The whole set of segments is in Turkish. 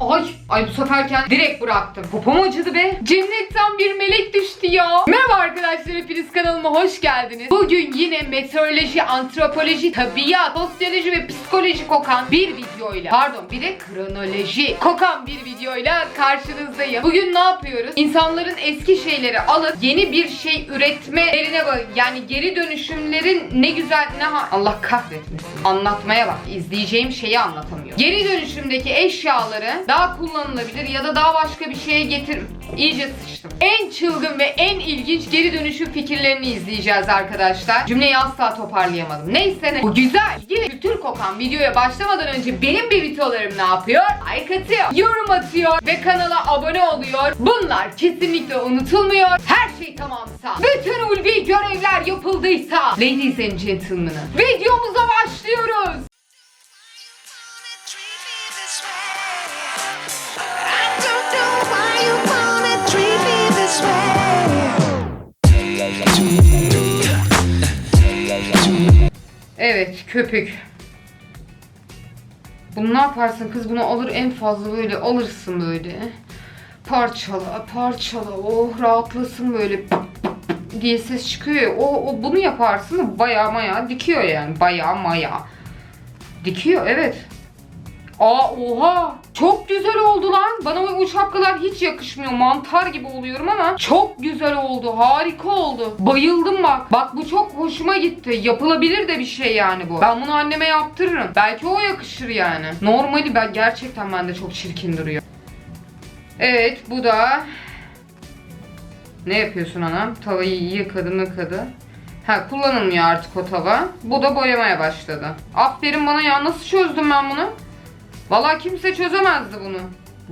Ay, ay bu seferken direkt bıraktım. Popom acıdı be. Cennetten bir melek düştü ya. Merhaba arkadaşlar hepiniz kanalıma hoş geldiniz. Bugün yine meteoroloji, antropoloji, tabiat, sosyoloji ve psikoloji kokan bir videoyla pardon bir de kronoloji kokan bir videoyla karşınızdayım. Bugün ne yapıyoruz? İnsanların eski şeyleri alıp yeni bir şey üretmelerine bak. Yani geri dönüşümlerin ne güzel ne ha Allah kahretmesin. Anlatmaya bak. izleyeceğim şeyi anlatamıyorum. Geri dönüşümdeki eşyaları daha kullanılabilir ya da daha başka bir şeye getir. İyice sıçtım. En çılgın ve en ilginç geri dönüşüm fikirlerini izleyeceğiz arkadaşlar. Cümleyi asla toparlayamadım. Neyse ne. Bu güzel, ilgili kültür kokan videoya başlamadan önce benim bir videolarım ne yapıyor? Like atıyor, yorum atıyor ve kanala abone oluyor. Bunlar kesinlikle unutulmuyor. Her şey tamamsa, bütün ulvi görevler yapıldıysa, ladies and gentlemen, videomuza başlıyoruz. Köpük. Bunu ne yaparsın kız bunu alır en fazla böyle alırsın böyle. Parçala parçala oh rahatlasın böyle diye ses çıkıyor. O, o bunu yaparsın baya maya dikiyor yani baya maya. Dikiyor evet. Aa oha çok güzel oldu lan. Bana o şapkalar hiç yakışmıyor. Mantar gibi oluyorum ama çok güzel oldu. Harika oldu. Bayıldım bak. Bak bu çok hoşuma gitti. Yapılabilir de bir şey yani bu. Ben bunu anneme yaptırırım. Belki o yakışır yani. Normali ben gerçekten bende çok çirkin duruyor. Evet bu da ne yapıyorsun anam? Tavayı yıkadı mıkadı. Ha kullanılmıyor artık o tava. Bu da boyamaya başladı. Aferin bana ya nasıl çözdüm ben bunu? Vallahi kimse çözemezdi bunu.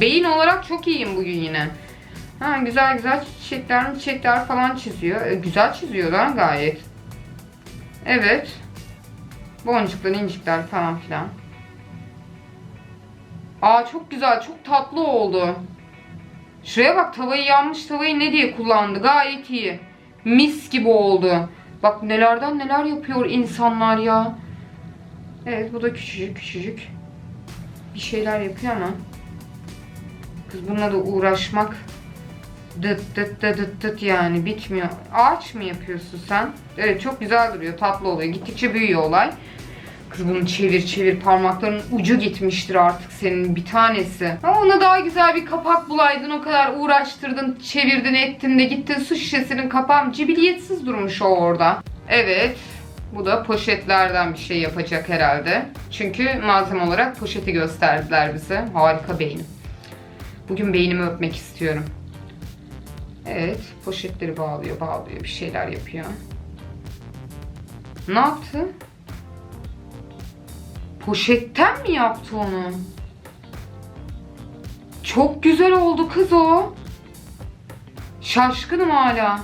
Beyin olarak çok iyiyim bugün yine. Ha güzel güzel çiçekler çiçekler falan çiziyor. E, güzel çiziyor lan gayet. Evet. Boncuklar, incikler falan filan. Aa çok güzel, çok tatlı oldu. Şuraya bak tavayı yanmış tavayı ne diye kullandı. Gayet iyi. Mis gibi oldu. Bak nelerden neler yapıyor insanlar ya. Evet bu da küçücük küçücük bir şeyler yapıyor ama kız bununla da uğraşmak dıt dıt dıt dıt dıt yani bitmiyor. Ağaç mı yapıyorsun sen? Evet çok güzel duruyor tatlı oluyor. Gittikçe büyüyor olay. Kız bunu çevir çevir parmaklarının ucu gitmiştir artık senin bir tanesi. Ama ona daha güzel bir kapak bulaydın o kadar uğraştırdın çevirdin ettin de gittin su şişesinin kapağı cibiliyetsiz durmuş o orada. Evet bu da poşetlerden bir şey yapacak herhalde. Çünkü malzeme olarak poşeti gösterdiler bize. Harika beynim. Bugün beynimi öpmek istiyorum. Evet, poşetleri bağlıyor, bağlıyor, bir şeyler yapıyor. Ne yaptı? Poşetten mi yaptı onu? Çok güzel oldu kız o. Şaşkınım hala.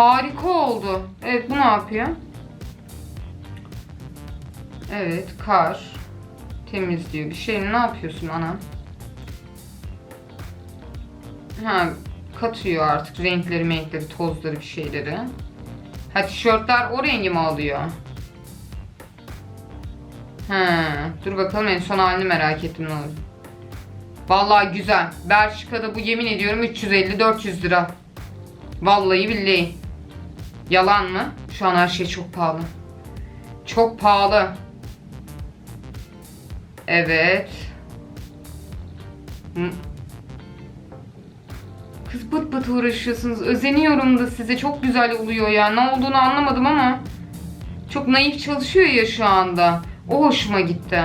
Harika oldu. Evet bu ne yapıyor? Evet kar. Temizliyor bir şey. Ne yapıyorsun ana? Ha katıyor artık renkleri renkleri tozları bir şeyleri. Ha tişörtler o rengi mi alıyor? Ha, dur bakalım en son halini merak ettim ne olur. Vallahi güzel. Belçika'da bu yemin ediyorum 350-400 lira. Vallahi billahi. Yalan mı? Şu an her şey çok pahalı. Çok pahalı. Evet. Kız bıt bıt uğraşıyorsunuz. Özeniyorum da size. Çok güzel oluyor ya. Ne olduğunu anlamadım ama. Çok naif çalışıyor ya şu anda. O hoşuma gitti.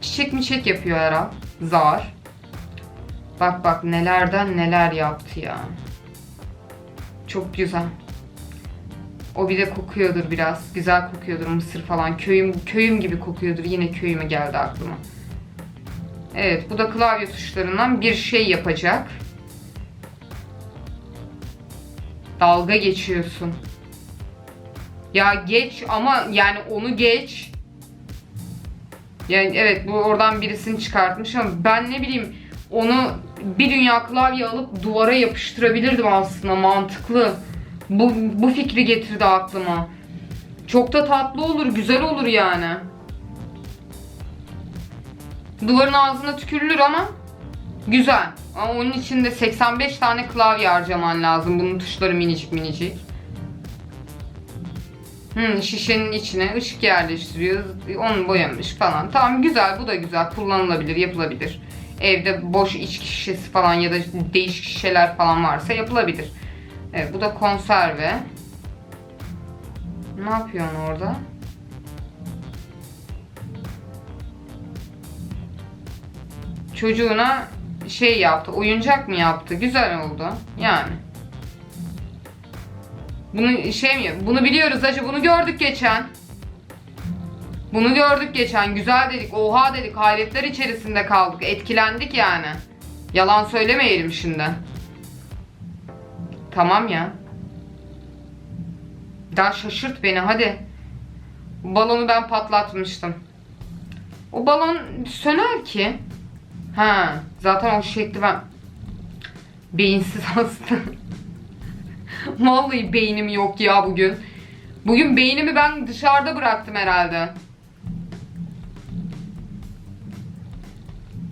Çiçek mi çek yapıyor herhal. Zar. Bak bak nelerden neler yaptı ya. Çok güzel. O bir de kokuyordur biraz. Güzel kokuyordur mısır falan. Köyüm köyüm gibi kokuyordur. Yine köyüme geldi aklıma. Evet bu da klavye tuşlarından bir şey yapacak. Dalga geçiyorsun. Ya geç ama yani onu geç. Yani evet bu oradan birisini çıkartmış ama ben ne bileyim onu bir dünya klavye alıp duvara yapıştırabilirdim aslında mantıklı. Bu, bu fikri getirdi aklıma. Çok da tatlı olur, güzel olur yani. Duvarın ağzına tükürülür ama güzel. Ama onun için de 85 tane klavye harcaman lazım. Bunun tuşları minicik minicik. Hmm, şişenin içine ışık yerleştiriyor. Onu boyamış falan. Tamam güzel bu da güzel. Kullanılabilir, yapılabilir. Evde boş içki şişesi falan ya da değişik şişeler falan varsa yapılabilir. Evet bu da konserve. Ne yapıyorsun orada? Çocuğuna şey yaptı, oyuncak mı yaptı? Güzel oldu. Yani. Bunu şey mi? Bunu biliyoruz acı. Bunu gördük geçen. Bunu gördük geçen. Güzel dedik. Oha dedik. Hayretler içerisinde kaldık. Etkilendik yani. Yalan söylemeyelim şimdi. Tamam ya. Daha şaşırt beni hadi. Balonu ben patlatmıştım. O balon söner ki. Ha, zaten o şekli ben beyinsiz hasta. Vallahi beynim yok ya bugün. Bugün beynimi ben dışarıda bıraktım herhalde.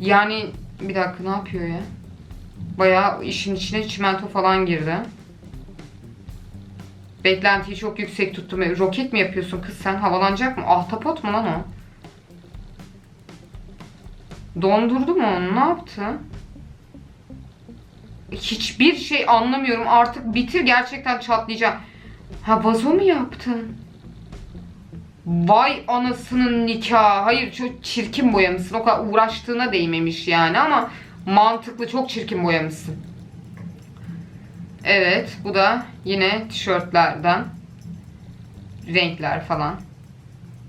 Yani bir dakika ne yapıyor ya? Bayağı işin içine çimento falan girdi. Beklentiyi çok yüksek tuttum. E, Roket mi yapıyorsun kız sen? Havalanacak mı? Ahtapot mu lan o? Dondurdu mu onu? Ne yaptı? Hiçbir şey anlamıyorum. Artık bitir gerçekten çatlayacağım. Ha vazo mu yaptın? Vay anasının nikahı. Hayır çok çirkin boyamışsın. O kadar uğraştığına değmemiş yani ama mantıklı çok çirkin boyamışsın. Evet bu da yine tişörtlerden. Renkler falan.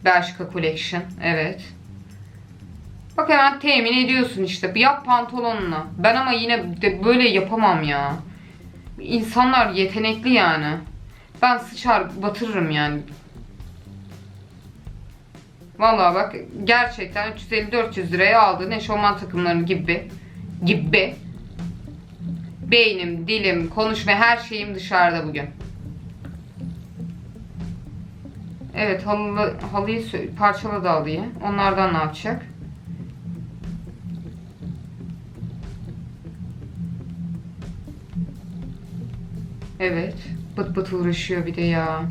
Bershka Collection. Evet. Bak hemen temin ediyorsun işte. Yap pantolonuna. Ben ama yine de böyle yapamam ya. İnsanlar yetenekli yani. Ben sıçar batırırım yani. Vallahi bak gerçekten 350-400 liraya aldığın eşofman takımlarını gibi gibi beynim, dilim, konuşma her şeyim dışarıda bugün. Evet halı, halıyı parçaladı halıyı. Onlardan ne yapacak? Evet. Bıt bıt uğraşıyor bir de ya.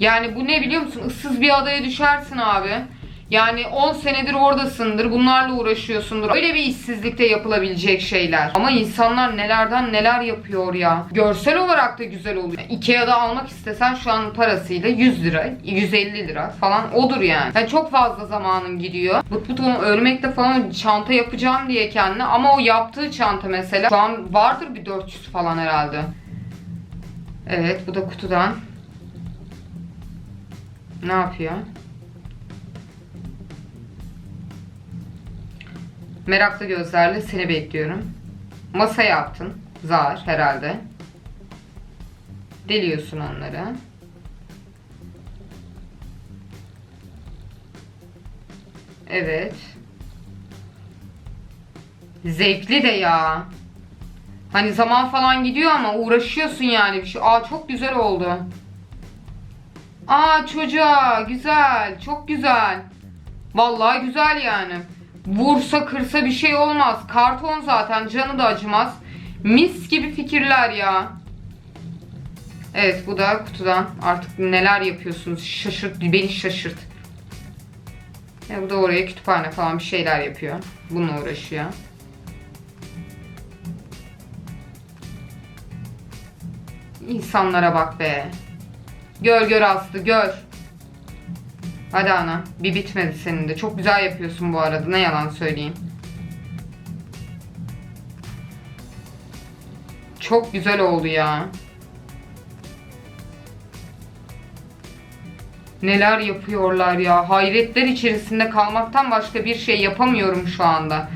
Yani bu ne biliyor musun? Issız bir adaya düşersin abi. Yani 10 senedir oradasındır. Bunlarla uğraşıyorsundur. Öyle bir işsizlikte yapılabilecek şeyler. Ama insanlar nelerden neler yapıyor ya. Görsel olarak da güzel oluyor. Ikea'da almak istesen şu an parasıyla 100 lira, 150 lira falan odur yani. yani çok fazla zamanın gidiyor. Bıt bıt onu örmekte falan çanta yapacağım diye kendine. Ama o yaptığı çanta mesela şu an vardır bir 400 falan herhalde. Evet bu da kutudan. Ne yapıyor? Meraklı gözlerle seni bekliyorum. Masa yaptın. Zar herhalde. Deliyorsun onları. Evet. Zevkli de ya. Hani zaman falan gidiyor ama uğraşıyorsun yani bir şey. Aa çok güzel oldu. Aa çocuğa güzel. Çok güzel. Vallahi güzel yani. Vursa kırsa bir şey olmaz. Karton zaten canı da acımaz. Mis gibi fikirler ya. Evet bu da kutudan. Artık neler yapıyorsunuz? Şaşırt, beni şaşırt. E, bu da oraya kütüphane falan bir şeyler yapıyor. Bununla uğraşıyor. İnsanlara bak be. Gör gör Aslı gör. Hadi ana. Bir bitmedi senin de. Çok güzel yapıyorsun bu arada. Ne yalan söyleyeyim. Çok güzel oldu ya. Neler yapıyorlar ya. Hayretler içerisinde kalmaktan başka bir şey yapamıyorum şu anda.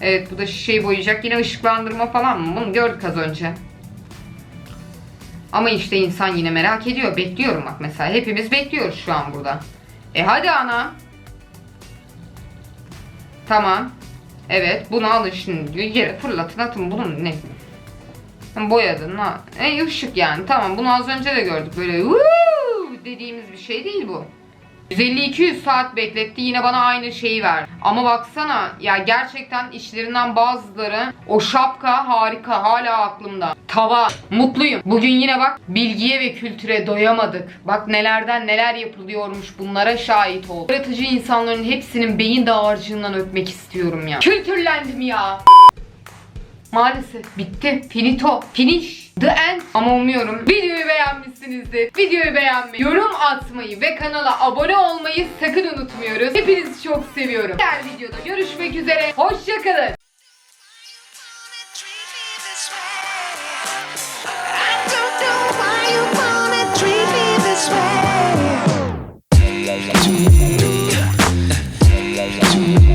Evet bu da şişeyi boyayacak. Yine ışıklandırma falan mı? Bunu gördük az önce. Ama işte insan yine merak ediyor. Bekliyorum bak mesela. Hepimiz bekliyoruz şu an burada. E hadi ana. Tamam. Evet bunu alın şimdi diyor. Yere fırlatın atın bunun ne? Boyadın ha. E ışık yani tamam bunu az önce de gördük böyle dediğimiz bir şey değil bu. 150-200 saat bekletti yine bana aynı şeyi verdi. Ama baksana ya gerçekten işlerinden bazıları o şapka harika hala aklımda. Tava mutluyum. Bugün yine bak bilgiye ve kültüre doyamadık. Bak nelerden neler yapılıyormuş bunlara şahit ol. Yaratıcı insanların hepsinin beyin dağarcığından öpmek istiyorum ya. Kültürlendim ya. Maalesef bitti. Finito. Finish. The End ama umuyorum videoyu beğenmişsinizdir. Videoyu beğenmeyi, yorum atmayı ve kanala abone olmayı sakın unutmuyoruz. Hepinizi çok seviyorum. Diğer videoda görüşmek üzere. Hoşçakalın. I don't know why you wanna treat me this way